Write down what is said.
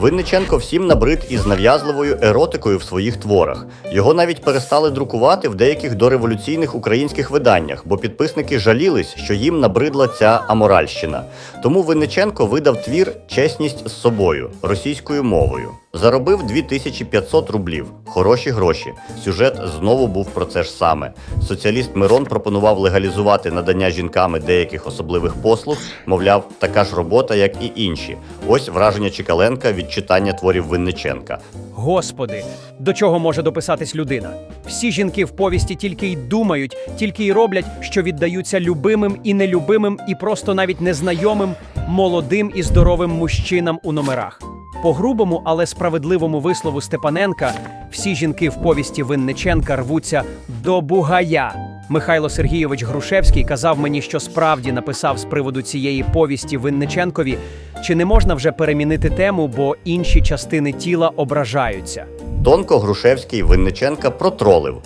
Винниченко всім набрид із нав'язливою еротикою в своїх творах. Його навіть перестали друкувати в деяких дореволюційних українських виданнях, бо підписники жалілись, що їм набридла ця аморальщина. Тому Винниченко видав твір Чесність з собою російською мовою. Заробив 2500 рублів. Хороші гроші. Сюжет знову був про це ж саме. Соціаліст Мирон пропонував легалізувати надання жінками деяких особливих послуг, мовляв, така ж робота, як і інші. Ось враження Чекаленка від читання творів Винниченка. Господи, до чого може дописатись людина? Всі жінки в повісті тільки й думають, тільки й роблять, що віддаються любимим і нелюбимим, і просто навіть незнайомим, молодим і здоровим мужчинам у номерах. По грубому, але справедливому вислову Степаненка, всі жінки в повісті Винниченка рвуться до бугая. Михайло Сергійович Грушевський казав мені, що справді написав з приводу цієї повісті Винниченкові, чи не можна вже перемінити тему, бо інші частини тіла ображаються. Тонко Грушевський Винниченка протролив.